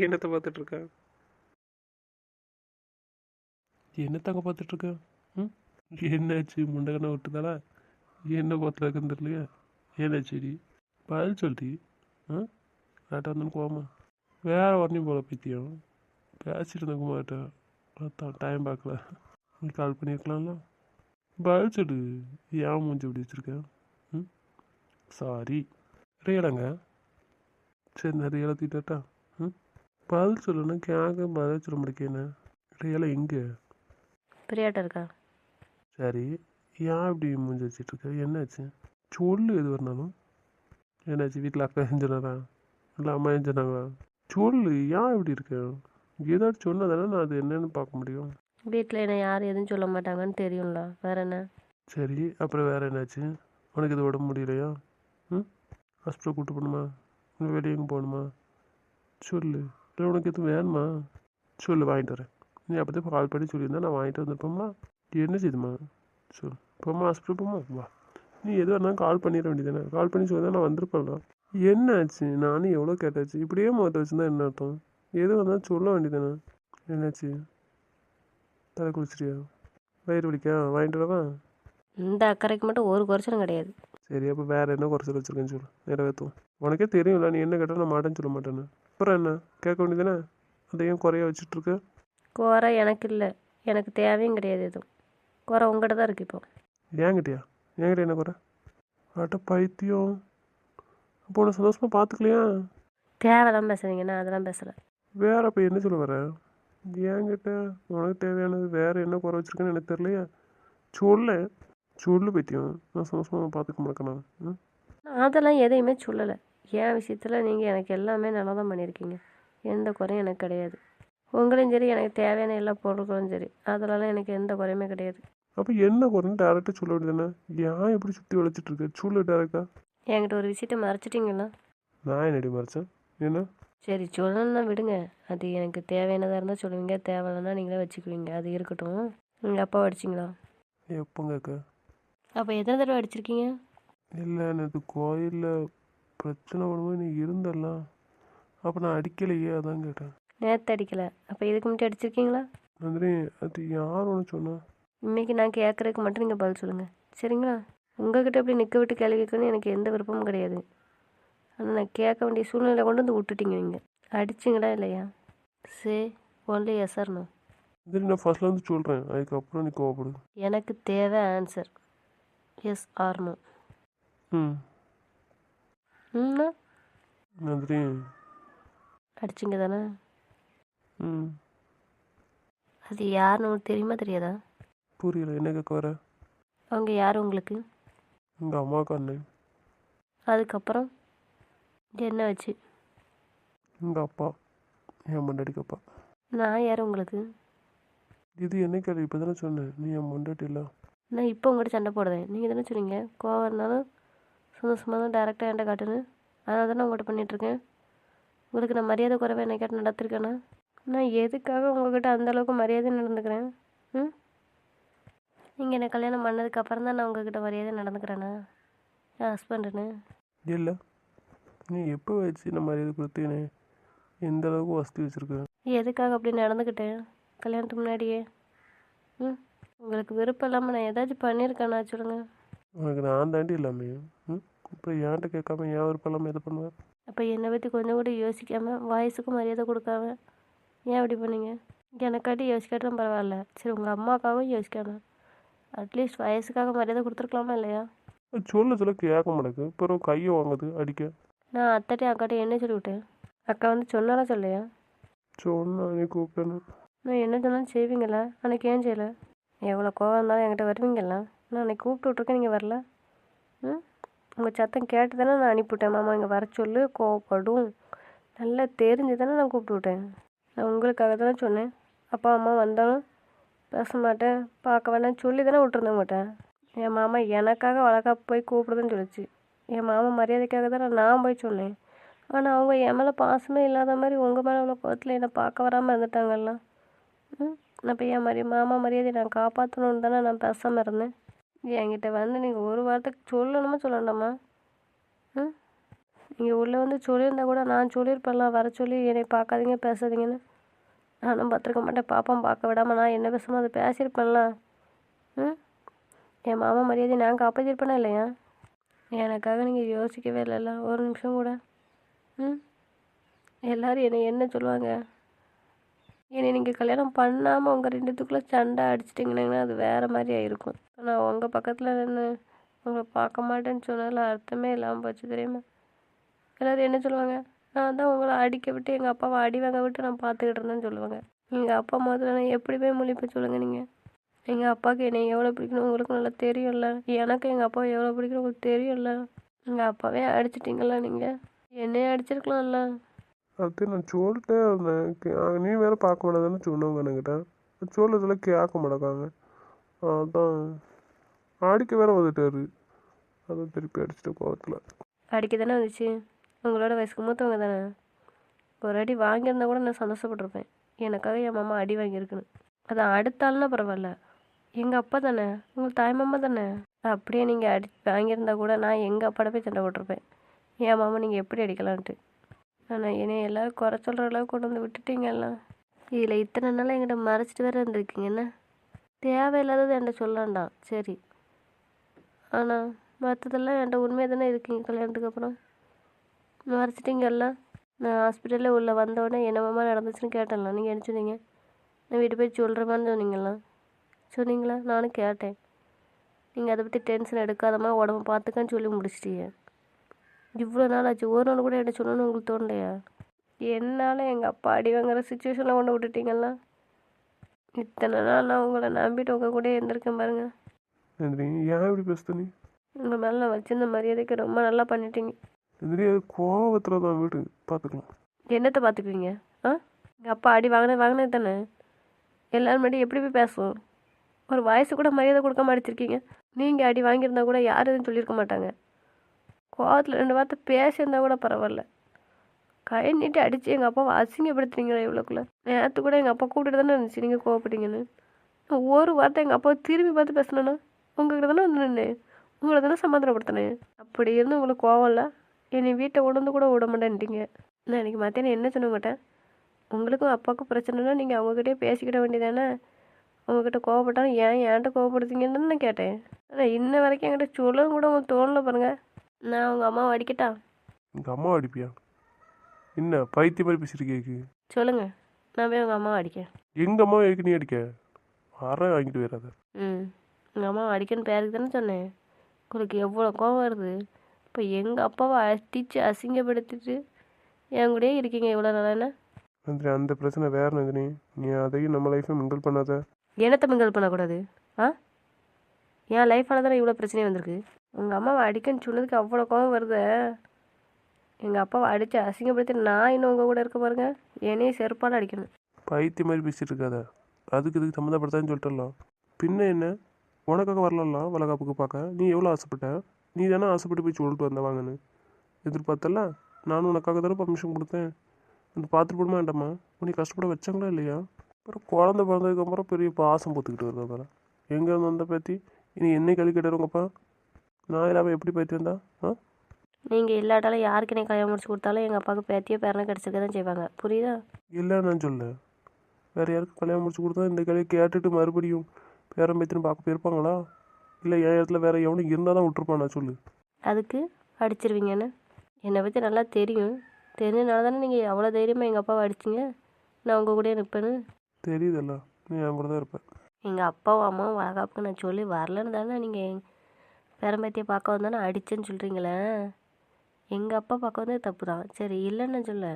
என்னத்தை பார்த்துட்டு இருக்க என்னத்தங்க பார்த்துட்டு இருக்க ம்? என்னாச்சு? முண்டகனை விட்டுதாளா என்ன பார்த்துட்டு இருக்குன்னு தெரியலையா என்னாச்சுடி பதில் சொல்லிட்டி ஆ? கரெக்டாக வந்தோன்னு கோமா வேற உடனே போல பைத்தியம். பேசிட்டு இருந்த மாட்டேன் அதான் டைம் பார்க்கல. நீ கால் பண்ணியிருக்கலாம்ல? பதில் சொல்லு. ஏன் மூஞ்சி இப்படி வச்சுருக்கேன் ம்? சாரி ரியலாங்க சரி நான் ரியலாக தீட்டாட்டா பதில் சொல்லுன்னா கேட்க பதில் சொல்ல முடிக்கேன்னு ரியலாக எங்கே? பிரியாட்ட இருக்கா? சரி ஏன் இப்படி மூஞ்சி வச்சிட்டு இருக்க? என்னாச்சு? சொல்லு எது வரனாலும் என்னாச்சு வீட்டில் அக்கா செஞ்சினாரா இல்லை அம்மா செஞ்சினாங்களா சொல்லு ஏன் இப்படி இருக்க? ஏதாச்சும் சொன்னா தானே நான் அது என்னன்னு பார்க்க முடியும். வீட்டில் என்ன யாரும் எதுவும் சொல்ல மாட்டாங்கன்னு தெரியும்ல. வேற என்ன? சரி அப்புறம் வேற என்னாச்சு? உனக்கு இது உடம்பு முடியலையா? ம்? ஹாஸ்பிட்டல் கூட்டு போகணுமா? இல்லை வெளியே எங்கே போகணுமா? சொல்லு. இல்லை உனக்கு எதுவும் வேணுமா? சொல்லு வாங்கிட்டு வரேன். நீ அப்போ கால் பண்ணி சொல்லியிருந்தா நான் வாங்கிட்டு வந்திருப்போம்மா என்ன செய்யுதுமா சொல்லு. போம்மா ஹாஸ்பிட்டல் போமா வா. நீ எது வேணாலும் கால் பண்ணிட வேண்டியதானே கால் பண்ணி சொல்லி நான் வந்திருப்பேன்ல என்னாச்சு? நானும் எவ்வளோ கேட்டாச்சு? இப்படியே முகத்தை வச்சுருந்தா என்ன அர்த்தம்? எது வந்தாலும் சொல்ல வேண்டியதானே என்னாச்சு? தலை குளிச்சிட்டியா? வயிறு வலிக்கா? வாங்கிட்டு வரவா? இந்த அக்கறைக்கு மட்டும் ஒரு குறைச்சலும் கிடையாது. சரி அப்போ வேற என்ன குறைச்சல் வச்சிருக்கேன்னு சொல்லு. நிறைவேற்றுவோம் உனக்கே தெரியும்ல நீ என்ன கேட்டால் நான் மாட்டேன்னு சொல்ல மாட்டேன்னு. அப்புறம் என்ன? கேட்க வேண்டியதானே அதை ஏன் குறைய வச்சுட்டு இருக்க குறை எனக்கு இல்லை. எனக்கு தேவையும் கிடையாது எதுவும். குறை உங்கள்கிட்ட தான் இருக்கு இப்போ. ஏங்கிட்டியா? ஏங்கிட்ட என்ன குறை? அட்ட பைத்தியம். அப்போ உன்னை சந்தோஷமாக பார்த்துக்கலையா? தேவைதான் பேசுறீங்க நான் அதெல்லாம் பேசலை. வேற அப்போ என்ன சொல்ல வர? ஏங்கிட்ட உனக்கு தேவையானது வேற என்ன குறை வச்சிருக்கேன்னு எனக்கு தெரியலையா. சொல்ல. சொல்லு பைத்தியம். நான் சந்தோஷமாக பார்த்துக்க மாட்டேன் நான் அதெல்லாம் எதையுமே சொல்லலை. என் விஷயத்தில் நீங்கள் எனக்கு எல்லாமே நல்லா தான் பண்ணியிருக்கீங்க. எந்த குறையும் எனக்கு கிடையாது. உங்களையும் சரி எனக்கு தேவையான எல்லா பொருட்களும் சரி அதெல்லாம் எனக்கு எந்த குறையுமே கிடையாது. அப்போ என்ன குறைன்னு டேரெக்டாக சொல்ல வேண்டியதானே ஏன் இப்படி சுற்றி வளைச்சிட்டு இருக்க? சொல்லு டேரெக்டாக என்கிட்ட ஒரு விஷயத்த மறைச்சிட்டிங்களா? நான் என்னடி மறைச்சேன்? என்ன? சரி சொல்லணும்னா விடுங்க. அது எனக்கு தேவையானதாக இருந்தால் சொல்லுவீங்க தேவையில்லைன்னா நீங்களே வச்சுக்குவீங்க. அது இருக்கட்டும். நீங்கள் அப்பா அடிச்சிங்களா? எப்போங்க அக்கா? அப்போ எத்தனை தடவை அடிச்சிருக்கீங்க? இல்லை நேற்று கோயிலில் பிரச்சனை பண்ணும்போது நீ இருந்தல்லாம் அப்போ நான் அடிக்கலையே அதான் கேட்டேன். நேற்று அடிக்கலை. அப்போ இதுக்கு முன்னாடி அடிச்சிருக்கீங்களா? நந்தினி அது யார் ஒன்று சொன்னா? இன்னைக்கு நான் கேட்குறதுக்கு மட்டும் நீங்கள் பதில் சொல்லுங்கள் சரிங்களா? உங்ககிட்ட இப்படி நிற்க விட்டு கேள்வி கேட்கணும்னு எனக்கு எந்த விருப்பமும் கிடையாது. ஆனால் நான் கேட்க வேண்டிய சூழ்நிலை கொண்டு வந்து விட்டுட்டீங்க நீங்கள் அடிச்சிங்களா இல்லையா? Say only yes no Nandini நான் ஃபர்ஸ்ட்லேருந்து சொல்கிறேன் அதுக்கப்புறம் நீ கோவப்படு. எனக்கு தேவை ஆன்சர் எஸ் ஆர் நோ ம். ம்னா நந்தினி அடிச்சிங்க தானே ம் அது யாருன்னு உங்களுக்கு தெரியுமா தெரியாதா? புரியல என்ன கேட்க வர? அவங்க யார் உங்களுக்கு? எங்கள் அம்மாவுக்கு அண்ணன். அதுக்கப்புறம்? என்ன வச்சு? எங்கள் அப்பா. என் மண்டாடிக்கு அப்பா. நான் யார் உங்களுக்கு? இது என்ன கேள்வி? இப்போ தானே சொன்னேன். நீ என் மண்டாட்டி இல்லை நான் இப்போ உங்கள்கிட்ட சண்டை போடுறேன். நீங்கள் தானே சொன்னீங்க? கோவம் இருந்தாலும் சந்தோஷமாக தான் டேரெக்டாக என்கிட்ட காட்டுன்னு அதனால தானே உங்கள்கிட்ட பண்ணிகிட்ருக்கேன் உங்களுக்கு நான் மரியாதை குறைவாக என்ன கேட்டு நடத்திருக்கேனா? நான் எதுக்காக உங்ககிட்ட அந்த அளவுக்கு மரியாதை நடந்துக்கிறேன்? ம்? நீங்கள் என்னை கல்யாணம் பண்ணதுக்கு அப்புறம் தான் நான் உங்ககிட்ட மரியாதை நடந்துக்கிறேனா? என் ஹஸ்பண்டுன்னு இல்லை. நீ எப்போ வச்சு இந்த மாதிரி இது கொடுத்தேனே எந்த அளவுக்கு வசதி வச்சுருக்க? எதுக்காக அப்படி நடந்துக்கிட்டேன்? கல்யாணத்துக்கு முன்னாடியே. ம்? உங்களுக்கு விருப்பம் இல்லாமல் நான் ஏதாச்சும் பண்ணியிருக்கேனா சொல்லுங்கள் உனக்கு நான் தாண்டி எல்லாமே ம்? இப்போ என்கிட்ட கேட்காம ஏன் விருப்பம் எது பண்ணுவேன் அப்போ என்னை பற்றி கொஞ்சம் கூட யோசிக்காமல் வயசுக்கு மரியாதை கொடுக்காம ஏன் அப்படி பண்ணீங்க? எனக்காட்டி யோசிக்காட்டும் பரவாயில்ல. சரி உங்கள் அம்மாவுக்காகவும் யோசிக்காம. அட்லீஸ்ட் வயசுக்காக மரியாதை கொடுத்துருக்கலாமா இல்லையா? சொல்ல சொல்ல கேட்க மாட்டேங்குது. அப்புறம் கையை வாங்குது அடிக்க. நான் அத்தைட்டையும் அக்காட்டையும் என்ன சொல்லிவிட்டேன்? அக்கா வந்து சொன்னாலும் சொல்லையா? சொன்னா நீ கூப்பிட்டேன்னு நான் என்ன சொன்னாலும் செய்வீங்களா அன்னைக்கு ஏன் செய்யலை? எவ்வளோ கோவம் இருந்தாலும் என்கிட்ட வருவீங்களா நான் அன்னைக்கு கூப்பிட்டு விட்ருக்கேன் நீங்கள் வரல. ம்? உங்கள் சத்தம் கேட்டு தானே நான் அனுப்பிவிட்டேன் மாமா. இங்கே வர சொல்லு கோவப்படும். நல்லா தெரிஞ்சு தானே நான் கூப்பிட்டு விட்டேன் நான் உங்களுக்காக தானே சொன்னேன். அப்பா அம்மா வந்தாலும் பேச மாட்டேன். பார்க்க வேணாம் சொல்லி தானே விட்டுருந்தேன் மாட்டேன் என் மாமா எனக்காக வழக்கா போய் கூப்பிடுதுன்னு சொல்லிச்சு. என் மாமா மரியாதைக்காக தானே நான் போய் சொன்னேன். ஆனால் அவங்க என் மேலே பாசமே இல்லாத மாதிரி உங்கள் மேலே உள்ள கோவத்தில் என்னை பார்க்க வராமல் இருந்துட்டாங்கல்லாம் ம்? அப்போ என் மாதிரி மாமா மரியாதை நான் காப்பாற்றணுன்னு தானே நான் பேசாமல் இருந்தேன். என்கிட்ட வந்து நீங்கள் ஒரு வாரத்துக்கு சொல்லணுமா சொல்லணுமா ம்? நீங்கள் உள்ளே வந்து சொல்லியிருந்தா கூட நான் சொல்லியிருப்பேன்ல வர சொல்லி என்னை பார்க்காதீங்க பேசாதீங்கன்னு. நானும் பார்த்துருக்க மாட்டேன் பாப்பான் பார்க்க விடாமல் நான் என்ன பேசுமோ அதை பேசியிருப்பேன்ல. ம்? என் மாமா மரியாதை நான் காப்பாற்றிருப்பேனா இல்லையா? எனக்காக நீங்கள் யோசிக்கவே இல்லைல்ல ஒரு நிமிஷம் கூட. ம்? எல்லோரும் என்னை என்ன சொல்லுவாங்க? என்னை நீங்கள் கல்யாணம் பண்ணாமல் உங்கள் ரெண்டுத்துக்குள்ளே சண்டை அடிச்சிட்டிங்கன்னா அது வேறு மாதிரி ஆயிருக்கும் நான் உங்கள் பக்கத்தில் நின்று உங்களை பார்க்க மாட்டேன்னு சொன்னதில் அர்த்தமே இல்லாமல் போச்சு தெரியுமா? எல்லோரும் என்ன சொல்லுவாங்க? நான் தான் உங்களை அடிக்க விட்டு எங்கள் அப்பாவை அடி வாங்க விட்டு நான் பார்த்துக்கிட்டு இருந்தேன்னு சொல்லுவாங்க. எங்கள் அப்பா முதல்ல நான் எப்படி போய் முழிப்ப சொல்லுங்கள் நீங்கள் எங்கள் அப்பாவுக்கு என்னை எவ்வளோ பிடிக்கணும்? உங்களுக்கு நல்லா தெரியும்ல. எனக்கு எங்கள் அப்பாவை எவ்வளோ பிடிக்கணும்? உங்களுக்கு தெரியும்ல. எங்கள் அப்பாவே அடிச்சிட்டிங்களா நீங்கள் என்னையே அடிச்சிருக்கலாம்ல. அது நான் சொல்லிட்டேன் கே- நீ வேற பார்க்க மாட்டேதானே சொன்னவங்க என்கிட்ட சொல்லதில் கேட்க மாட்டேங்காங்க அதான். அடிக்க வேற வந்துட்டாரு. அதான் திருப்பி அடிச்சிட்ட கோவத்தில். அடிக்க தானே வந்துச்சு? உங்களோட வயசுக்கு மூத்தவங்க தானே ஒரு அடி வாங்கியிருந்தா கூட நான் சந்தோஷப்பட்டிருப்பேன். எனக்காக என் மாமா அடி வாங்கியிருக்குன்னு. அது அடுத்த ஆள்னா பரவாயில்ல. எங்கள் அப்பா தானே? உங்கள் தாய் மாமா தானே? அப்படியே நீங்கள் அடி வாங்கியிருந்தா கூட நான் எங்கள் அப்பாட போய் சண்டை போட்டிருப்பேன். என் மாமா நீங்கள் எப்படி அடிக்கலான்ட்டு. ஆனால் என்னை எல்லோரும் குறை சொல்கிற அளவுக்கு கொண்டு வந்து விட்டுட்டீங்க எல்லாம். இதில் இத்தனை நாளாக எங்கிட்ட மறைச்சிட்டு வேற இருந்திருக்கீங்க என்ன? தேவையில்லாதது என்கிட்ட சொல்லலாம்டாம் சரி. ஆனால் மற்றதெல்லாம் என்கிட்ட உண்மையாக தானே இருக்கீங்க கல்யாணத்துக்கு அப்புறம். மறைச்சிட்டிங்கல்ல நான் ஹாஸ்பிட்டலில் உள்ள வந்தோடனே என்னமாமா நடந்துச்சுன்னு கேட்டேன்ல. நீங்கள் என்ன சொன்னீங்க? நான் வீட்டு போய் சொல்கிறேமான்னு சொன்னீங்களா சொன்னீங்களா? நானும் கேட்டேன். நீங்கள் அதை பற்றி டென்ஷன் எடுக்காதம்மா உடம்ப பார்த்துக்கன்னு சொல்லி முடிச்சிட்டீங்க இவ்வளோ நாள் ஆச்சு. ஒரு நாள் கூட என்ன சொல்லணும்னு உங்களுக்கு தோணலையா? என்னால் எங்கள் அப்பா அடி வாங்குற சுச்சுவேஷனில் கொண்டு விட்டுட்டீங்களா இத்தனை நாள் நான் உங்களை நம்பிட்டு உங்கள் கூட இருந்திருக்கேன் பாருங்கள் நந்தினி ஏன் இப்படி பேசுத நீ? உங்கள் மேலே நான் வச்சிருந்த மரியாதைக்கு ரொம்ப நல்லா பண்ணிட்டீங்க. நந்தினி அது கோவத்தில் தான் வீடு பார்த்துக்கலாம் என்னத்தை பார்த்துக்குவீங்க ஆ? எங்கள் அப்பா அடி வாங்கினது வாங்கினது தானே? எல்லாரும் முன்னாடி எப்படி போய் பேசுவோம்? ஒரு வயசு கூட மரியாதை கொடுக்க மாட்டேச்சிருக்கீங்க நீங்கள் அடி வாங்கியிருந்தா கூட யாரும் எதுவும் சொல்லியிருக்க மாட்டாங்க. கோவத்தில் ரெண்டு வார்த்தை பேசியிருந்தா கூட பரவாயில்ல. கை நீட்டி அடித்து எங்கள் அப்பாவை அசிங்கப்படுத்துறீங்களா இவ்வளோக்குள்ள. நேற்று கூட எங்கள் அப்பா கூப்பிட்டு தானே இருந்துச்சு நீங்கள் கோவப்பட்டீங்கன்னு. ஒரு வார்த்தை எங்கள் அப்பாவை திரும்பி பார்த்து பேசினேன்னா? உங்ககிட்ட தானே வந்து நின்னேன் உங்களை தானே சமாதானப்படுத்தினேன். அப்படி இருந்து உங்களுக்கு கோவம் இல்லை? என்னை வீட்டை உணர்ந்து கூட விட மாட்டேன்ட்டீங்க. நான் இன்னைக்கு மத்தியானம் என்ன சொன்ன மாட்டேன் உங்களுக்கும் அப்பாவுக்கும் பிரச்சனைனா நீங்கள் அவங்கக்கிட்டே பேசிக்கிட வேண்டியதானே? உங்ககிட்ட கோவப்பட்டாலும் ஏன் ஏன்ட்ட கோவப்படுத்தீங்கன்னு நான் கேட்டேன். ஆனால் இன்ன வரைக்கும் என்கிட்ட சொல்லவும் கூட உங்களுக்கு தோணல பாருங்க. நான் உங்கள் அம்மாவை அடிக்கட்டா? எங்கள் அம்மா அடிப்பியா? என்ன பைத்திய மாதிரி பேசிட்டு கேக்கு சொல்லுங்கள் நான் போய் உங்கள் அம்மாவை அடிக்கேன் எங்கள் அம்மா எதுக்கு நீ அடிக்க? அரை வாங்கிட்டு போயிடாத ம். எங்கள் அம்மாவை அடிக்கன்னு பேருக்கு தானே சொன்னேன். உங்களுக்கு எவ்வளோ கோவம் வருது? இப்போ எங்கள் அப்பாவை அடித்து அசிங்கப்படுத்திட்டு என் கூடயே இருக்கீங்க இவ்வளோ நாளா என்ன? நந்தினி அந்த பிரச்சனை வேற நந்தினி. நீ அதையும் நம்ம லைஃப்பை மிங்கிள் பண்ணாத. என்னத்தை மிங்கல் பண்ணக்கூடாது? ஆ? என் லைஃப்பால் தானே இவ்வளோ பிரச்சனை வந்திருக்கு? உங்கள் அம்மாவை அடிக்கன்னு சொன்னதுக்கு அவ்வளோ கோவம் வருது? எங்கள் அப்பாவை அடித்து அசிங்கப்படுத்தி நான் இன்னும் உங்கள் கூட இருக்க பாருங்க. என்னையும் செருப்பால் அடிக்கணும். பைத்திய மாதிரி பேசிட்டு இருக்காத. அதுக்கு இதுக்கு சம்மந்தப்படுத்தான்னு சொல்லிட்டுலாம். பின்ன என்ன? உனக்காக வரலாம் வளகாப்புக்கு பார்க்க. நீ எவ்வளோ ஆசைப்பட்ட? நீ தானே ஆசைப்பட்டு போய் சொல்லிட்டு வந்த வாங்கன்னு எதிர்பார்த்தல நானும் உனக்காக தானே பர்மிஷன் கொடுத்தேன். அந்த பார்த்துட்டு போடுமா வேண்டாமா? உன்னை கஷ்டப்பட வச்சாங்களா இல்லையா? அப்புறம் குழந்தை பிறந்ததுக்கப்புறம் பெரிய பாசம் பொத்துக்கிட்டு வருது அதில் எங்கே இருந்து வந்த பேத்தி? இனி என்னை கழி கேட்டாருங்கப்பா நான் இல்லாமல் எப்படி பேத்தி வந்தா? ஆ? நீங்கள் இல்லாட்டாலும் யாருக்கு நீ கல்யாணம் முடிச்சு கொடுத்தாலும் எங்கள் அப்பாவுக்கு பேத்தியோ பேரனை கிடச்சிருக்க தான் செய்வாங்க. புரியுதா? இல்லை நான் சொல்ல வேறு யாருக்கும் கல்யாணம் முடிச்சு கொடுத்தா இந்த கலையை கேட்டுட்டு மறுபடியும் பேரன் பேத்தின்னு பார்க்க போயிருப்பாங்களா? இல்லை என் இடத்துல வேற எவனும் இருந்தால் தான் விட்டுருப்பானா சொல்லு. அதுக்கு அடிச்சிருவீங்கன்னு. என்னை பற்றி நல்லா தெரியும். தெரிஞ்சனால தானே நீங்கள் அவ்வளோ தைரியமாக எங்கள் அப்பாவை அடிச்சிங்க? நான் உங்கள் கூடயே நிற்பேன்னு தெரியுதல்ல நீ என் கூட தான் இருப்பேன் எங்கள் அப்பாவும் அம்மாவும் வளகாப்புக்கு நான் சொல்லி வரலன்னு தானே நீங்கள் பேரம்பேத்தியை பார்க்க வந்தானே அடிச்சேன்னு சொல்கிறீங்களே எங்கள் அப்பா பார்க்க வந்தது தப்பு தான். சரி இல்லைன்னு நான் சொல்ல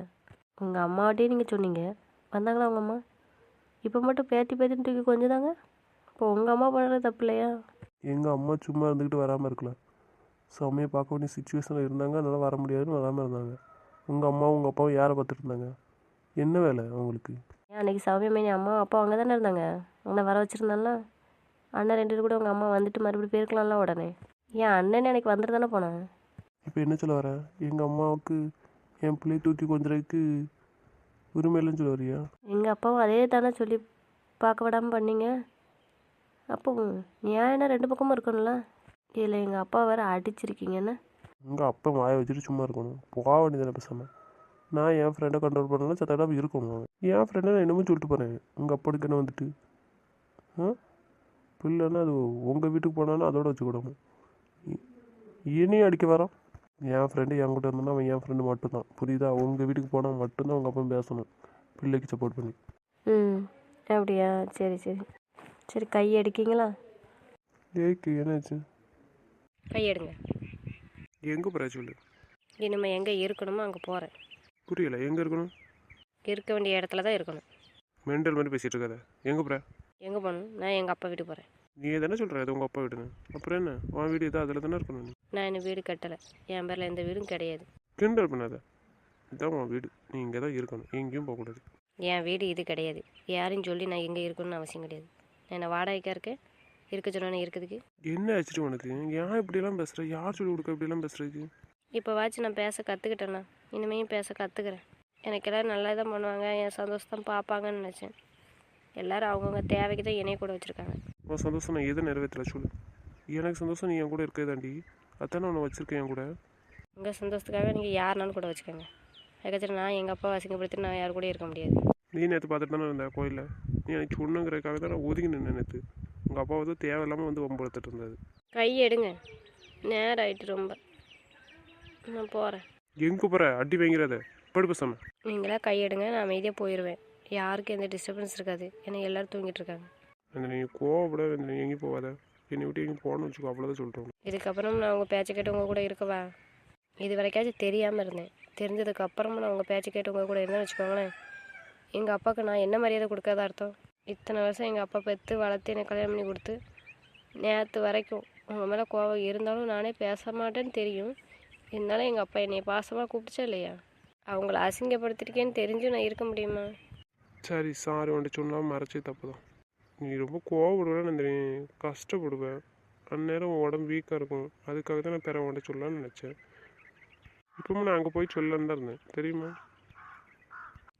உங்கள் அம்மாவட்டையும் நீங்கள் சொன்னீங்க. வந்தாங்களா உங்கள் அம்மா? இப்போ மட்டும் பேத்தி பேத்தின்னு தூக்கி கொஞ்சம் தாங்க இப்போ உங்கள் அம்மா பண்ணுறது தப்பு இல்லையா எங்கள் அம்மா சும்மா இருந்துக்கிட்டு வராமல் இருக்கலாம் செம்மையை பார்க்க வேண்டிய சுச்சுவேஷனில் இருந்தாங்க. அதனால் வர முடியாதுன்னு வராமல் இருந்தாங்க. உங்கள் அம்மாவும் உங்கள் அப்பாவும் யாரை பார்த்துட்டு இருந்தாங்க? என்ன வேலை அவங்களுக்கு? ஏன் அன்றைக்கி சௌமியமேனி அம்மா அப்பா அங்கே தானே இருந்தாங்க? உன்னை வர வச்சுருந்தால அண்ணன் ரெண்டு பேர் கூட உங்கள் அம்மா வந்துட்டு மறுபடியும் போயிருக்கலாம்ல உடனே. ஏன் அண்ணன் எனக்கு வந்துட்டு தானே போனேன்? இப்போ என்ன சொல்ல வர? எங்கள் அம்மாவுக்கு என் பிள்ளையை தூக்கி கொஞ்சறதுக்கு உரிமை இல்லைன்னு சொல்ல வரியா? எங்கள் அப்பாவும் அதே தானே சொல்லி பார்க்க விடாமல் பண்ணீங்க. அப்போ என்ன ரெண்டு பக்கமும் இருக்கணும்ல? இதில் எங்கள் அப்பா வேறு அடிச்சிருக்கீங்கன்னு. உங்கள் அப்பா வாயை வச்சுட்டு சும்மா இருக்கணும். போக வேண்டியதானே பேசாமல் நான் என் ஃப்ரெண்டை கண்ட்ரோல் பண்ணலாம் சத்தாடாம இருக்கணும். என் ஃப்ரெண்டை நான் என்னமோ சொல்லிட்டு போகிறேன் உங்கள் அப்பா என்ன வந்துட்டு? ஆ? பிள்ளைன்னா அது உங்கள் வீட்டுக்கு போனாலும் அதோட வச்சுக்கிடணும். இனியும் அடிக்க வரோம் என் ஃப்ரெண்டு என் கூட இருந்தானா அவன் என் ஃப்ரெண்டு மட்டும்தான். புரியுதா? உங்கள் வீட்டுக்கு போனால் மட்டும்தான் உங்கள் அப்பா பேசணும். பிள்ளைக்கு சப்போர்ட் பண்ணி. ம். அப்படியா? சரி சரி. சரி கை அடிக்கிங்களா ஏக்கு என்னாச்சு? கை எடுங்க. எங்கே போகிற சொல்லு. இனிமேல் எங்கே இருக்கணுமோ அங்கே போகிறேன் புரியல எங்கே இருக்கணும்? இருக்க வேண்டிய இடத்துல தான் இருக்கணும். மெண்டல் மாதிரி பேசிகிட்டு இருக்காத. எங்கே போகிற எங்கே போகணும்? நான் எங்கள் அப்பா வீட்டுக்கு போகிறேன் நீ தானே சொல்கிற அது உங்கள் அப்பா வீடுன்னு. அப்புறம் என்ன? உன் வீடு ஏதோ அதில் தானே இருக்கணும் நீ? நான் இன்னும் வீடு கட்டலை. என் பேரில் எந்த வீடும் கிடையாது. கிண்டல் பண்ணாத. இதுதான் உன் வீடு. நீ இங்கே தான் இருக்கணும். எங்கேயும் போகக்கூடாது. என் வீடு இது கிடையாது. யாரையும் சொல்லி நான் எங்கே இருக்கணும்னு அவசியம் கிடையாது. என்ன வாடகைக்கா இருக்கேன் இருக்க சொன்னோன்னே இருக்குதுக்கு. என்ன ஆச்சுட்டு உனக்கு? ஏன் இப்படியெல்லாம் பேசுகிற யார் சொல்லி கொடுக்க இப்படியெல்லாம் பேசுறதுக்கு? இப்போ வாச்சு நான் பேச கற்றுக்கிட்டேண்ணா இனிமேயும் பேச கற்றுக்கிறேன் எனக்கு எல்லோரும் நல்லா தான் பண்ணுவாங்க. என் சந்தோஷம் பார்ப்பாங்கன்னு நினச்சேன். எல்லோரும் அவங்கவுங்க தேவைக்கு தான் என்னைய கூட வச்சுருக்காங்க. உன் சந்தோஷம் நான் எதை நிறைவேற்றல சொல்லு. எனக்கு சந்தோஷம் நீ என் கூட இருக்கதாண்டி அதானே உன்னை வச்சிருக்கேன் என் கூட? உங்கள் சந்தோஷத்துக்காக நீங்கள் யாருனாலும் கூட வச்சுக்கோங்க. அதுக்கப்புறம் நான் எங்கள் அப்பா அசிங்கப்படுத்தி நான் யார் கூட இருக்க முடியாது. நீ நேற்று பார்த்துட்டு தானே இருந்த கோயிலில்? நீ எனக்கு சொன்னுங்கிறதுக்காக தான் நான் ஒதுங்கி நேற்று உங்கள் அப்பா வந்து தேவையில்லாமல் வந்து வம்பளத்துட்டு இருந்தாது கை எடுங்க. நேரம் ஆயிட்டு ரொம்ப. நான் போகிறேன் எங்கே போகிற அடி வாங்கிறத படு பேசாம நீங்களா கை எடுங்க. நான் அமைதியாக போயிடுவேன் யாருக்கும் எந்த டிஸ்டர்பன்ஸ் இருக்காது. ஏன்னா எல்லோரும் தூங்கிட்டு இருக்காங்க. அந்த நீ கோவப்பட அந்த நீ எங்கேயும் போகாத. என்னை விட்டு எங்கேயும் போகணும்னு வச்சுக்கோ. அவ்வளோதான் சொல்கிறோம் இதுக்கப்புறம் நான் உங்கள் பேச்சை கேட்டு உங்கள் கூட இருக்கவா? இது வரைக்காச்சும் தெரியாமல் இருந்தேன். தெரிஞ்சதுக்கு அப்புறமா நான் உங்கள் பேச்சை கேட்டு உங்கள் கூட இருந்தேன்னு வச்சுக்கோங்களேன். எங்கள் அப்பாவுக்கு நான் என்ன மரியாதை கொடுக்காத அர்த்தம்? இத்தனை வருஷம் எங்கள் அப்பா பெற்று வளர்த்து எனக்கு கல்யாணம் பண்ணி கொடுத்து நேற்று வரைக்கும் உங்கள் மேலே கோவம் இருந்தாலும் நானே பேச மாட்டேன்னு தெரியும். இருந்தாலும் எங்கள் அப்பா என்னை பாசமாக கூப்பிட்டுச்சா இல்லையா? அவங்கள அசிங்கப்படுத்திருக்கேன்னு தெரிஞ்சும் நான் இருக்க முடியுமா? சரி சாரி உன்ட்டு சொன்னால் மறைச்சி தப்பு தான் நீ ரொம்ப கோவப்படுவேன்னு அந்த நீ கஷ்டப்படுவேன். அந்நேரம் உடம்பு வீக்காக இருக்கும். அதுக்காக தான் நான் பிற உன்ட்ட சொல்லலான்னு நினச்சேன். இப்போவும் நான் அங்கே போய் சொல்லலான்னு தான் இருந்தேன். தெரியுமா?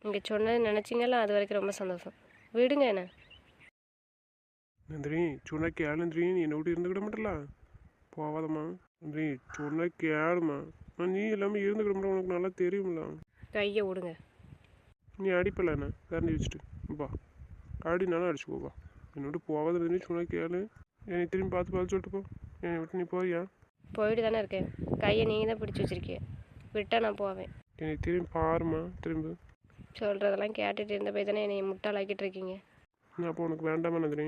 இங்கே சொன்னது நினச்சிங்களா அது வரைக்கும் ரொம்ப சந்தோஷம். விடுங்க என்ன? நந்திரி சொன்ன கேளு நந்திரி நீ என்னை விட்டு இருந்துக்கிட மாட்டல போவாதம்மா. நந்திரி சொன்ன கேளுமா நான் நீ எல்லாமே இருந்துக்கிட மாட்டேன் உனக்கு நல்லா தெரியும்ல. கையை விடுங்க. நீ அடிப்பல என்ன? கரண்டி வச்சுட்டு. வா. அடினாலும் அடிச்சுக்கோ வா. என்னை விட்டு போவாத நந்திரி சொன்ன கேளு. என்னை திரும்பி பார்த்து பார்த்து சொல்லிட்டு போ. என்னை விட்டு நீ போறியா? போயிட்டு தானே இருக்கேன். கையை நீங்கள் தான் பிடிச்சி வச்சிருக்கீங்க விட்டால் நான் போவேன். என்னை திரும்பி பாருமா திரும்ப. சொல்கிறதெல்லாம் கேட்டுட்டு இருந்த போய் தானே என்னை முட்டாளாக்கிட்டு இருக்கீங்க நான் அப்போ உனக்கு வேண்டாமா நந்திரி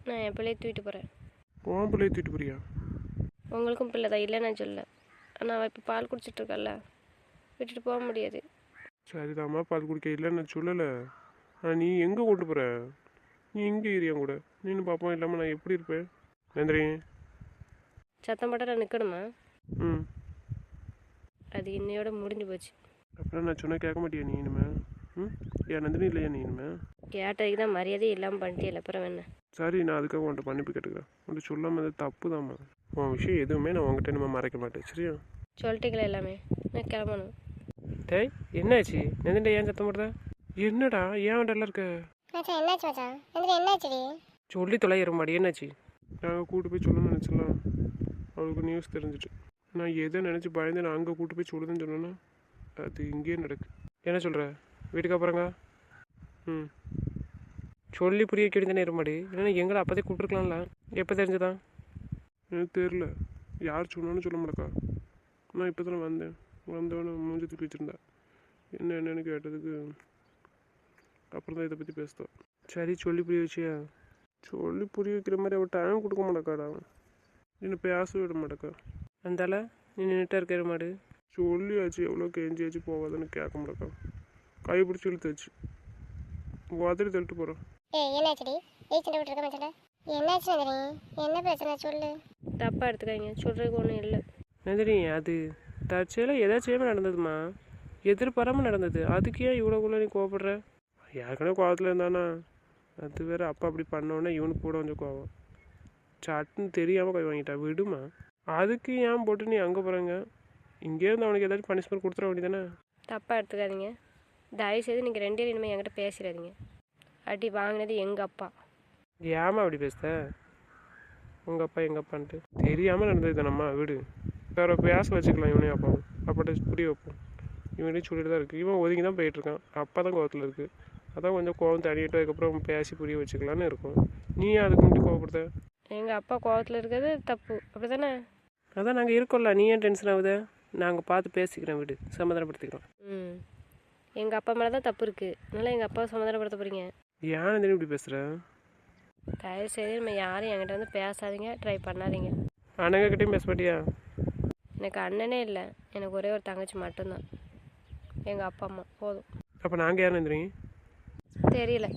நான் என் பிள்ளையை தூக்கிட்டு போகிறேன் உன் பிள்ளைய தூக்கிட்டு போறியா? உங்களுக்கும் பிள்ளை தான் இல்லை நான் சொல்ல ஆனால் அவள் இப்போ பால் குடிச்சிட்டு இருக்கல்ல விட்டுட்டு போக முடியாது. சரிதாம்மா பால் குடிக்க இல்லைன்னு நான் சொல்லலை. ஆனால் நீ எங்கே கொண்டு போகிற நீ இங்கே ஏரியா கூட. நீனு பார்ப்போம் இல்லாமல் நான் எப்படி இருப்பேன்? நந்திரி சத்தம் போட்டால் நான் நிற்கணுமா ம். அது இன்னையோட முடிஞ்சு போச்சு. அப்புறம் நான் சொன்னால் கேட்க மாட்டியா நீ இனிமே? ம்? ஏன் நந்தினி இல்லையா நீ இனிமே? கேட்டதுக்கு தான் மரியாதையே இல்லாமல் பண்ணிட்டே அப்புறம் என்ன? சரி நான் அதுக்காக உன்ட்ட மன்னிப்பு கேட்டுக்கிறேன். உன்ட்ட சொல்லாமல் அது தப்பு தாம்மா உன் விஷயம் எதுவுமே நான் உங்ககிட்ட நம்ம மறைக்க மாட்டேன். சரியா? சொல்லிட்டீங்களா எல்லாமே? நான் கிளம்பணும். டேய் என்னாச்சு? நந்தினிட்ட ஏன் சத்தம் போடுற? என்னடா ஏன் டல்ல இருக்க? மச்சான் என்னாச்சு மச்சான்? நந்தினி என்னாச்சுடி சொல்லி தொலைகிற மாடி என்னாச்சு? நாங்கள் கூட்டு போய் சொல்லணும்னு நினச்சலாம் அவளுக்கு நியூஸ் தெரிஞ்சிட்டு. நான் எதை நினச்சி பயந்து நான் அங்கே கூட்டு போய் சொல்லுதுன்னு சொன்னேன்னா அது இங்கேயே நடக்கு. என்ன சொல்கிற வீட்டுக்கு அப்புறங்க ம். சொல்லி புரிய வேண்டியதானே இருமாடி. இல்லைன்னா எங்களை அப்போதே கூப்பிட்டுருக்கலாம்ல. எப்போ தெரிஞ்சதா? எனக்கு தெரில யார் சொன்னான்னு சொல்ல மாட்டக்கா. நான் இப்போ தானே வந்தேன். வந்தவொடனே மூஞ்சி தூக்கி வச்சுருந்தா. என்ன என்னன்னு கேட்டதுக்கு அப்புறம் தான் இதை பற்றி பேசுதோம் சரி சொல்லி புரிய வச்சியா? சொல்லி புரிய வைக்கிற மாதிரி அவள் டைம் கொடுக்க மாட்டேக்காடா என்ன பேச விட மாட்டேக்கா. அந்தால நீ நின்றுட்டா இருக்கிற மாடு சொல்லியாச்சு எவ்வளோ கெஞ்சியாச்சு போகாதுன்னு கேட்க மாட்டேக்கா. கை பிடிச்சி இழுத்தாச்சு உதறி தள்ளிட்டு போகிறோம் ஏய் என்னாச்சுடி? ஏய் சண்டை விட்டுருக்க மச்சான் என்னாச்சு நந்தினி? என்ன பிரச்சனை? சொல்லு. தப்பாக எடுத்துக்காதீங்க. சொல்கிறதுக்கு ஒன்றும் இல்லை. நந்தினி அது தற்செயலாக ஏதாச்சும் நடந்ததுமா? எதிர்பாராமல் நடந்தது. அதுக்கு ஏன் இவ்வளோக்குள்ள நீ கோவப்படுற? ஏற்கனவே கோவத்தில் இருந்தானா? அது வேற அப்பா அப்படி பண்ணோன்னே இவனுக்கு கூட கொஞ்சம் கோவம். சட்டுன்னு தெரியாமல் கை வாங்கிட்டா. விடுமா? அதுக்கு ஏன் போட்டு நீ அங்கே போகிறேங்க இங்கே இருந்து அவனுக்கு ஏதாச்சும் பனிஷ்மெண்ட் கொடுத்துட வேண்டியதானே தப்பாக எடுத்துக்காதீங்க. தயவுசெய்து நீங்கள் ரெண்டு இனிமேல் என்கிட்ட பேசிடாதீங்க. அடி வாங்கினது எங்கள் அப்பா. ஏமா அப்படி பேசுத உங்கள் அப்பா எங்கள் அப்பான்ட்டு. தெரியாமல் நடந்தது தானம்மா விடு. வேறு பேச வச்சுக்கலாம் இவனையும் அப்பாவும். அப்பாட்ட புரிய வைப்போம். இவனையும் சொல்லிட்டு தான் இருக்குது இவன் ஒதுங்கி தான் போயிட்டுருக்கான் அப்பா தான் கோவத்தில் இருக்குது அதான் கொஞ்சம் கோவம் தடிட்டு அதுக்கப்புறம் பேசி புரிய வச்சுக்கலான்னு இருக்கும். நீ அதுக்கு முன்னாடி கோவப்படுத எங்கள் அப்பா கோவத்தில் இருக்கிறது தப்பு. அப்படி தானே அதான் நாங்கள் இருக்கோம்ல. நீ ஏன் டென்ஷன் ஆகுத? நாங்கள் பார்த்து பேசிக்கிறோம் வீடு. சமாதானப்படுத்திக்கிறோம் ம். எங்கள் அப்பா மேலே தான் தப்பு இருக்குது அதனால் எங்கள் அப்பாவை சமாதானப்படுத்த போகிறீங்க ஏன் நந்தினி இப்படி பேசுகிற தயவு செய்து நம்ம யாரும் என்கிட்ட வந்து பேசாதீங்க ட்ரை பண்ணாதீங்க. அண்ணங்கக்கிட்டையும் பேச மாட்டியா? எனக்கு அண்ணனே இல்லை. எனக்கு ஒரே ஒரு தங்கச்சி மட்டும்தான். எங்கள் அப்பா அம்மா. போதும். அப்போ நாங்கள் யார் நந்தினி தெரியல.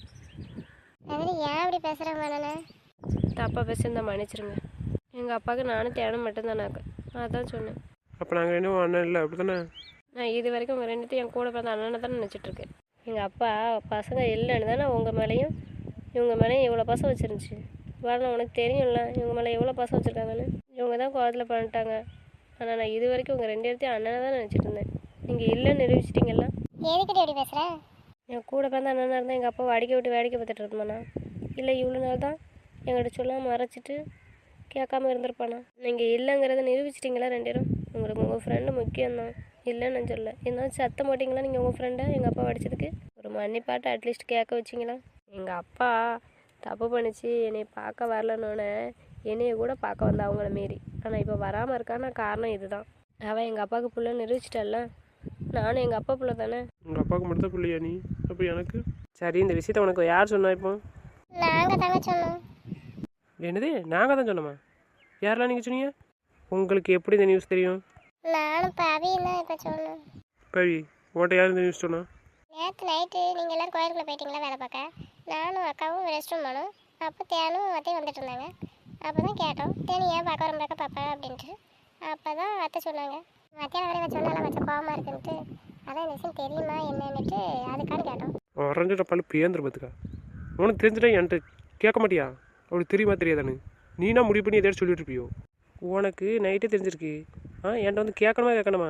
நந்தினி ஏன் இப்படி பேசுகிறேன் வேணானே தப்பாக பேசியிருந்தா மன்னிச்சிருங்க. எங்கள் அப்பாவுக்கு நானும் தேனும் மட்டும்தானாக்க. அதான் சொன்னேன். அப்போ நாங்கள் இன்னும் அண்ணன் இல்லை அப்படி தானே நான் இது வரைக்கும் உங்கள் ரெண்டுத்தையும் என் கூட பிறந்த அண்ணனை தான் நினச்சிட்ருக்கேன். எங்கள் அப்பா பசங்க இல்லைன்னு தானே உங்கள் மேலேயும் இவங்க மேலேயும் இவ்வளோ பாசம் வச்சிருந்துச்சு. வரல உனக்கு தெரியும்ல இவங்க மேலே எவ்வளோ பாசம் வச்சுருக்காங்கன்னு? இவங்க தான் கோவத்தில் பண்ணிட்டாங்க ஆனால் நான் இது வரைக்கும் உங்கள் ரெண்டு இடத்தையும் அண்ணனை தான் நினச்சிட்டு இருந்தேன். நீங்கள் இல்லைன்னு நிரூபிச்சிட்டிங்கல்ல? எதுக்கிட்ட இப்படி பேசுகிற என் கூட பிறந்த அண்ணனாக இருந்தால் எங்கள் அப்பா அடிக்க விட்டு வேடிக்கை பார்த்துட்டு இருந்தோம்னா இல்லை இவ்வளோ நாள் தான் என்கிட்ட சொல்லாமல் மறைச்சிட்டு கேட்காம இருந்திருப்பானா? நீங்கள் இல்லைங்கிறத நிரூபிச்சிட்டிங்களா ரெண்டு பேரும்? உங்களுக்கு உங்கள் ஃப்ரெண்டு முக்கியம்தான். இல்லைன்னு நான் சொல்ல இருந்தாலும் சத்தம் போட்டிங்களா நீங்கள் உங்கள் ஃப்ரெண்டை எங்கள் அப்பா அடிச்சதுக்கு ஒரு மன்னிப்பாட்டு அட்லீஸ்ட் கேட்க வச்சிங்களா? எங்கள் அப்பா தப்பு பண்ணிச்சு. என்னை பார்க்க வரலன்னொன்னே என்னைய கூட பார்க்க வந்தா அவங்கள மீறி. ஆனால் இப்போ வராமல் இருக்கான்னா காரணம் இதுதான். அவன் எங்கள் அப்பாவுக்கு புள்ள நிரூபிச்சிட்டல்ல. நானும் எங்கள் அப்பா புள்ள தானே? உங்கள் அப்பாவுக்கு மட்டும் தான் பிள்ளையா நீ? அப்போ எனக்கு? சரி இந்த விஷயத்த உனக்கு யார் சொன்னா இப்போ? நாங்கள் தாங்க சொன்னோம். என்னது? நாங்கள் தான் சொன்னோமா? யாரெல்லாம் நீங்கள் சொன்னீங்க? உங்களுக்கு எப்படி இந்த நியூஸ் தெரியும்? நானும் பவியும் தான் இப்போ சொன்னோம் பவி உன்கிட்ட யார் இந்த நியூஸ் சொன்னா? நேற்று நைட்டு நீங்கள் எல்லோரும் கோயிலுக்குள்ளே போயிட்டீங்களா வேலை பார்க்க? நானும் அக்காவும் ரெஸ்ட் ரூம் போனோம். அப்போ தேனும் அத்தையும் வந்துட்டு இருந்தாங்க. அப்போ தான் கேட்டோம். தேனி ஏன் பார்க்க வரமாக்க பாப்பா அப்படின்ட்டு. அப்போ தான் அத்தை சொன்னாங்க. மத்தியானம் வரையும் சொன்னால வச்ச கோவமாக இருக்குன்ட்டு. அதான் இந்த விஷயம் தெரியுமா என்னன்னுட்டு அதுக்கான்னு கேட்டோம். வரைஞ்சிட்ட பல்லு பேந்துரு பார்த்துக்கா உனக்கு தெரிஞ்சுட்டா என்கிட்ட கேட்க மாட்டியா? அவளுக்கு தெரியுமா தெரியாதானு நீனா முடிவு பண்ணி எதையாச்சும் சொல்லிட்டு இருப்பியோ? உனக்கு நைட்டே தெரிஞ்சிருக்கு. ஆ என்கிட்ட வந்து கேட்கணுமா கேட்கணுமா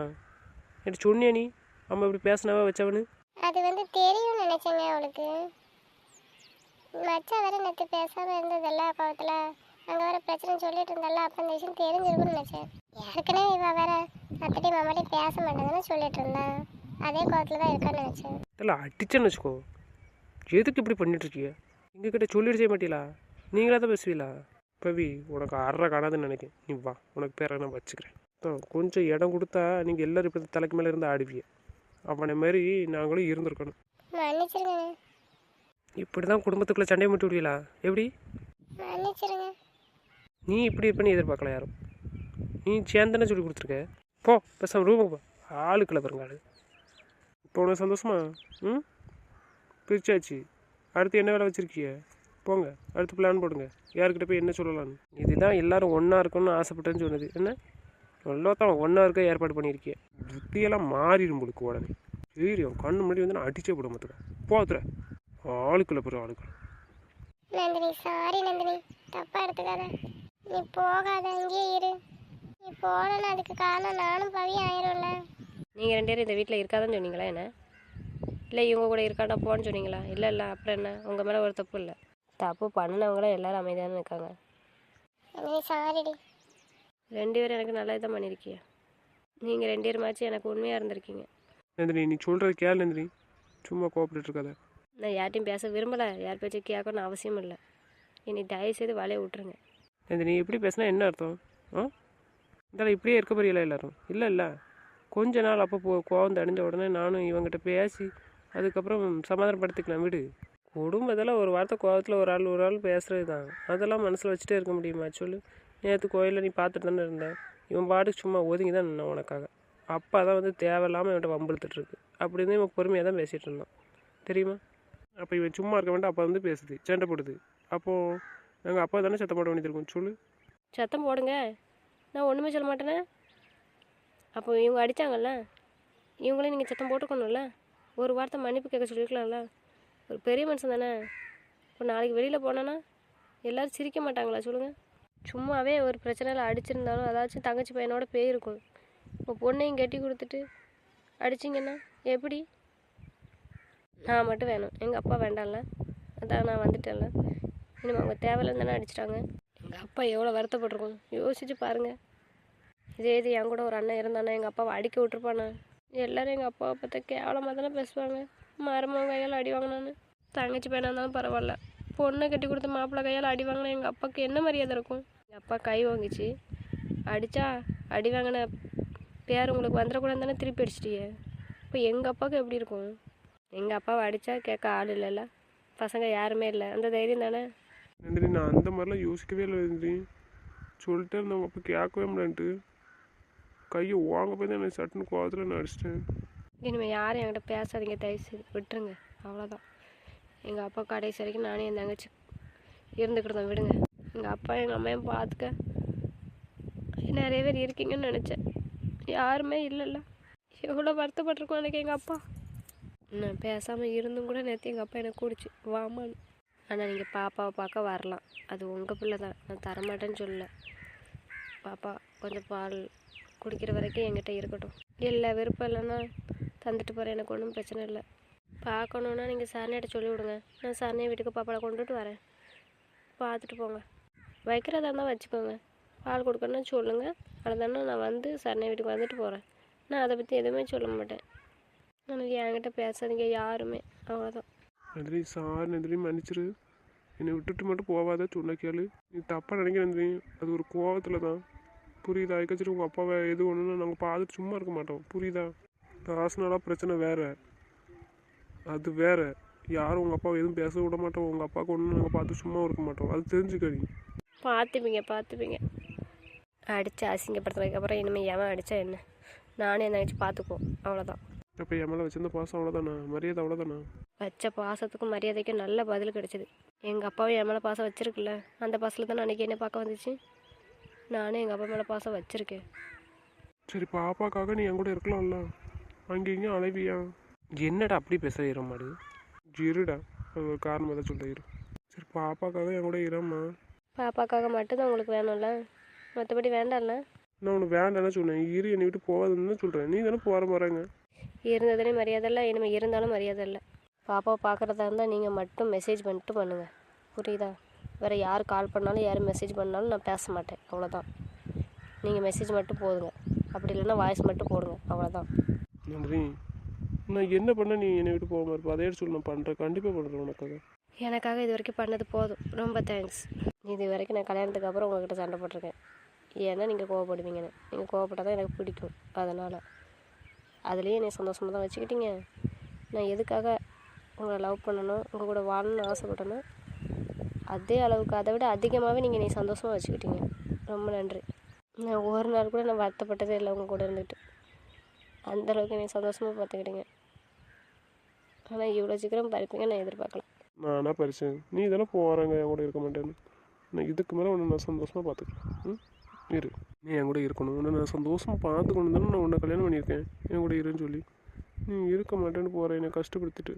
என்கிட்ட சொன்னியா நீ? அம்மா இப்படி பேசினவா வச்சவனு அது வந்து தெரியும்னு நினச்சேங்க அவளுக்கு. மச்சான் வேற நேற்று பேசாமல் இருந்ததல்ல கோவத்தில் அங்கே வேற பிரச்சனை சொல்லிட்டு இருந்தால அப்போ அந்த விஷயம் தெரிஞ்சிருக்கும்னு நினச்சேன். ஏற்கனவே இவ வேற அத்தடி மாமாட்டையும் பேச மாட்டேங்குதுன்னு சொல்லிட்டு இருந்தான் அதே கோவத்தில் தான் இருக்கான்னு நினச்சேன். இல்லை அடிச்சேன்னு வச்சுக்கோ. எதுக்கு இப்படி பண்ணிட்டு இருக்கிய? எங்ககிட்ட சொல்லிட்டு செய்ய மாட்டீங்களா? நீங்களா தான் பேசுவீங்களா? பவி உனக்கு அற காணாதுன்னு நினைக்கிறேன். நீ வா உனக்கு பேரை நான் வச்சுக்கிறேன். கொஞ்சம் இடம் கொடுத்தா நீங்கள் எல்லாரும் இப்படி தலைக்கு மேலே இருந்து ஆடுவீங்க. அவனை மாதிரி நாங்களும் இருந்திருக்கணும். இப்படி தான் குடும்பத்துக்குள்ளே சண்டையை முட்டி விடுவீங்களா எப்படி? நீ இப்படி இருப்பேன்னு எதிர்பார்க்கல யாரும். நீ சேர்ந்தானே சொல்லி கொடுத்துருக்க. போ பேசாம ரூமுக்கு போ. ஆளுக்குள்ள பாருங்க ஆளு. இப்போ உனக்கு சந்தோஷமா? ம்? பிரிச்சாச்சு. அடுத்து என்ன வேலை வச்சுருக்கிய? போங்க அடுத்து பிளான் போடுங்க. யாருக்கிட்ட போய் என்ன சொல்லலாம்னு? இதுதான் எல்லாரும் ஒன்றா இருக்கணும்னு ஆசைப்பட்டேன்னு சொன்னது. என்ன? எல்லாத்தான் ஒன்றா இருக்க ஏற்பாடு பண்ணியிருக்கிய புத்தியெல்லாம் மாறிடும் உங்களுக்கு உடனே. சரி அவன் கண்ணு முன்னாடி வந்து நான் அடிச்சே போட மாத்துறேன் போத்துற ஆளுக்குள்ள போகிற ஆளுக்குள்ள. நந்தினி சாரி நந்தினி. தப்பாக எடுத்துக்காத. நீ போகாத அங்கேயே இரு. நீ போனேன்னா அதுக்கு காரணம் நானும் பவி ஆயிரும்ல. நீங்கள் ரெண்டு பேரும் இந்த வீட்டில் இருக்காதான்னு சொன்னீங்களா என்ன? இல்லை இவங்க கூட இருக்காண்டா போன்னு சொன்னீங்களா? இல்லை இல்லை அப்புறம் என்ன? உங்கள் மேலே ஒரு தப்பு இல்லை. தப்பு பண்ணினவங்கள எல்லாரும் அமைதியானு இருக்காங்க. சாரிடி ரெண்டு பேரும் எனக்கு நல்லது தான் பண்ணியிருக்கீங்க நீங்கள் ரெண்டு பேருமாச்சும் எனக்கு உண்மையாக இருந்திருக்கீங்க. நந்தினி நீ சொல்கிறது கேள் நந்தினி. சும்மா கோஆப்ரேட் இருக்காத. நான் யார்ட்டையும் பேச விரும்பலை. யார் பேச்சும் கேட்கணும்னு அவசியம் இல்லை. இனி தயவு செய்து வலையை விட்டுருங்க. நந்தினி இப்படி பேசினா என்ன அர்த்தம்? ஆ? இந்தால இப்படியே இருக்க போறீங்களா எல்லாரும்? இல்லை இல்லை. கொஞ்ச நாள் அப்போ போ கோவம் தணிஞ்ச உடனே நானும் இவங்கிட்ட பேசி அதுக்கப்புறம் சமாதானப்படுத்திக்கலாம் விடு. குடும்பத்தில் ஒரு வார்த்தை கோவத்தில் ஒரு ஆள் ஒரு ஆள் பேசுகிறது தான் அதெல்லாம் மனசில் வச்சுட்டே இருக்க முடியுமா? சொல்லு. நேற்று கோயிலில் நீ பார்த்துட்டு தானே இருந்தேன் இவன் பாட்டுக்கு சும்மா ஒதுங்கி தான் நின்ன உனக்காக. அப்பா தான் வந்து தேவையில்லாமல் இவன்கிட்ட வம்பிழுத்துட்டு இருக்கு அப்படின்னு இவன் பொறுமையாக தான் பேசிகிட்டு இருந்தான். தெரியுமா? அப்போ இவன் சும்மா இருக்க வேண்டாம். அப்பா வந்து பேசுது. சண்டை போடுது. அப்போது நாங்கள் அப்பா தானே சத்தம் போட வேண்டியது இருக்கும் சொல்லு. சத்தம் போடுங்க. நான் ஒன்றுமே சொல்ல மாட்டேனே. அப்போ இவங்க அடித்தாங்கல்ல இவங்களே நீங்கள் சத்தம் போட்டுக்கணும்ல? ஒரு வார்த்தை மன்னிப்பு கேட்க சொல்லியிருக்கலாம்ல ஒரு பெரிய மனுஷன் தானே? இப்போ நாளைக்கு வெளியில் போனேன்னா எல்லோரும் சிரிக்க மாட்டாங்களா? சொல்லுங்கள் சும்மாவே ஒரு பிரச்சனையில் அடிச்சிருந்தாலும் அதாச்சும் தங்கச்சி பையனோட போயிருக்கும் இப்போ பொண்ணையும் கட்டி கொடுத்துட்டு அடிச்சிங்கன்னா எப்படி? நான் மட்டும் வேணும். எங்கள் அப்பா வேண்டாம்ல. அதான் நான் வந்துட்டேன்ல. இனிமேல் அவங்க தேவையில்லைன்னு தானே அடிச்சிட்டாங்க. எங்கள் அப்பா எவ்வளோ வருத்தப்பட்டிருக்கும். யோசிச்சு பாருங்கள் இதே இது என் கூட ஒரு அண்ணன் இருந்தானே? எங்கள் அப்பாவை அடிக்க விட்டுருப்பானே? எல்லோரும் எங்கள் அப்பாவை பார்த்தா கேவலமாக தானே பேசுவாங்க. மருமகன் கையால் அடி வாங்கினான்னு. தங்கச்சி பையனாக இருந்தாலும் பரவாயில்ல. பொண்ணை கட்டி கொடுத்த மாப்பிள்ளை கையால் அடி வாங்கினா எங்கள் அப்பாவுக்கு என்ன மரியாதை இருக்கும்? எங்கள் அப்பா கை வாங்கிச்சு. அடித்தா அடி வாங்கின பேர் உங்களுக்கு வந்துடக்கூடாது தானே திருப்பி அடிச்சிட்டியே? இப்போ எங்கள் அப்பாவுக்கு எப்படி இருக்கும்? எங்கள் அப்பாவை அடித்தா கேட்க ஆள் இல்லைல்ல. பசங்க யாருமே இல்லை. அந்த தைரியம் தானே? நான் அந்த மாதிரிலாம் யோசிக்கவே இல்லை நந்தினி. சொல்லிட்டே இருந்தவங்க அப்போ கேட்கவே முடியான்ட்டு கையை வாங்க போய் தான் எனக்கு சட்டுன்னு கோவத்தில் நான் அடிச்சிட்டேன். இனிமேல் யாரும் என்கிட்ட பேசாதீங்க தயவுசெய்து. விட்டுருங்க. அவ்வளோதான் எங்கள் அப்பா கடைசி வரைக்கும் நானே என் தங்கச்சி இருந்துக்கிட்டோம் விடுங்க. எங்கள் அப்பா எங்கள் அம்மையும் பார்த்துக்க நிறைய பேர் இருக்கீங்கன்னு நினச்சேன். யாருமே இல்லைல்ல. எவ்வளோ வருத்தப்பட்டிருக்கோம் எனக்கு எங்கள் அப்பா. நான் பேசாமல் இருந்தும் கூட நேற்று எங்கள் அப்பா எனக்கு கூடிச்சு. வாமான்னு ஆனால் நீங்கள் பாப்பாவை பார்க்க வரலாம். அது உங்கள் பிள்ளை தான். நான் தரமாட்டேன்னு சொல்லலை. பாப்பா கொஞ்சம் பால் குடிக்கிற வரைக்கும் என்கிட்ட இருக்கட்டும். இல்லை விருப்பம் இல்லைன்னா தந்துட்டு போகிறேன் எனக்கு ஒன்றும் பிரச்சனை இல்லை. பார்க்கணுன்னா நீங்கள் சரணையிட்ட சொல்லி விடுங்க. நான் சரணையை வீட்டுக்கு பாப்பாவை கொண்டுட்டு வரேன். பார்த்துட்டு போங்க. வைக்கிறதா இருந்தால் வச்சுக்கோங்க. பால் கொடுக்கணும்னா சொல்லுங்கள் அவ்வளோதானே நான் வந்து சரணை வீட்டுக்கு வந்துட்டு போகிறேன் நான் அதை பற்றி எதுவுமே சொல்ல மாட்டேன். எனக்கு என்கிட்ட பேசாதீங்க யாருமே. அவ்வளோதான் நந்திரி சார் நந்திரி மன்னிச்சிரு. என்னை விட்டுட்டு மட்டும் போவாத சொன்ன கேளு. நீ தப்பாக நினைக்கிற நந்திரி அது ஒரு கோவத்தில் தான் புரியுதா? அதுக்கச்சிட்டு உங்கள் அப்பாவை எது ஒன்றுன்னு நாங்கள் பார்த்துட்டு சும்மா இருக்க மாட்டோம். புரியுதா? காசுனால பிரச்சனை வேற. அது வேற. யாரும் உங்கள் அப்பாவை எதுவும் பேச விட மாட்டோம். உங்கள் அப்பாவுக்கு ஒன்றும் நாங்கள் பார்த்து சும்மா இருக்க மாட்டோம். அது தெரிஞ்சுக்கடி. பார்த்துப்பீங்க பார்த்துப்பீங்க. அடித்து அசிங்கப்படுத்துனதுக்கப்புறம் இனிமேல் எவன் அடித்தா என்ன? நானே என் தங்கச்சி பார்த்துக்குவோம். அவ்வளோதான் அப்போ என் மேலே வச்சிருந்த பாசம் அவ்வளோதானா மரியாதை அவ்வளோதானா வச்ச பாசத்துக்கும் மரியாதைக்கும் நல்ல பதில் கிடைச்சிது. எங்கள் அப்பாவும் என் மேலே பாசம் வச்சிருக்குல்ல? அந்த பாசத்தில் தான் அன்றைக்கி என்ன பார்க்க வந்துச்சு? நானே எங்கள் அப்பா மேலே பாசம் வச்சுருக்கேன். சரி பாப்பாக்காக நீ என் கூட இருக்கலாம்ல. அங்கே இங்கேயும் அலைவியா. என்னடா அப்படி பேச மாடு இருடா அது ஒரு காரணமாக தான் சொல்ல இரு. சரி பாப்பாக்காக என் கூட இரம்மா. பாப்பாக்காக மட்டும்தான் உங்களுக்கு வேணும்ல? மற்றபடி வேண்டாம்ல? நான் உனக்கு வேண்டாம்னு சொன்னேன். இரு என்னை விட்டு போகாதுன்னு தான் சொல்கிறேன் நீ தானே போகிற போகிறாங்க இருந்ததுனே மரியாதை இல்லை இனிமேல் இருந்தாலும் மரியாதை இல்லை. பாப்பாவை பார்க்குறதா இருந்தால் நீங்கள் மட்டும் மெசேஜ் பண்ணிட்டு பண்ணுங்கள் புரியுதா? வேறு யார் கால் பண்ணாலும் யார் மெசேஜ் பண்ணாலும் நான் பேச மாட்டேன். அவ்வளோதான் நீங்கள் மெசேஜ் மட்டும் போதுங்க. அப்படி இல்லைன்னா வாய்ஸ் மட்டும் போடுங்க. அவ்வளோதான் நன்றி. நான் என்ன பண்ண நீ என்னை விட்டு போகாமல் இருப்போம் அதே சொல்லி நான் பண்ணுறேன் கண்டிப்பாக பண்ணுறேன் உனக்காக. எனக்காக இது வரைக்கும் பண்ணது போதும். ரொம்ப தேங்க்ஸ் இது வரைக்கும் நான் கல்யாணத்துக்கு அப்புறம் உங்ககிட்ட சண்டை போட்டிருக்கேன். ஏன்னா நீங்கள் கோவப்படுவீங்கன்னு. நீங்கள் கோவப்பட்டால் தான் எனக்கு பிடிக்கும். அதனால். அதுலேயே என்னை சந்தோஷமாக தான் வச்சுக்கிட்டீங்க. நான் எதுக்காக உங்களை லவ் பண்ணணும் உங்கள் கூட வாழணும்னு ஆசைப்பட்டேன்னா அதே அளவுக்கு அதை விட அதிகமாகவே நீங்கள் என்னை சந்தோஷமாக வச்சுக்கிட்டீங்க. ரொம்ப நன்றி. நான் ஒரு நாள் கூட நான் வருத்தப்பட்டதே இல்லை உங்கள் கூட இருந்துட்டு. அந்தளவுக்கு என்னை சந்தோஷமாக பார்த்துக்கிட்டீங்க ஆனால் இவ்வளோ சீக்கிரம் பறிப்பீங்க நான் எதிர்பார்க்கல நான் என்ன பறிச்சேன்? நீ இதெல்லாம் போகிறாங்க என் கூட இருக்க மாட்டேன்னு. நான் இதுக்கு மேலே உன்னை நான் சந்தோஷமாக பார்த்துக்கிறேன் ம்? இரு. நீ என் கூட இருக்கணும். உன்னை நான் சந்தோஷமாக பார்த்துக்கணும் தானே நான் உன்னை கல்யாணம் பண்ணியிருக்கேன். என் கூட இருன்னு சொல்லி. நீ இருக்க மாட்டேன்னு போகிற என்னை கஷ்டப்படுத்திட்டு.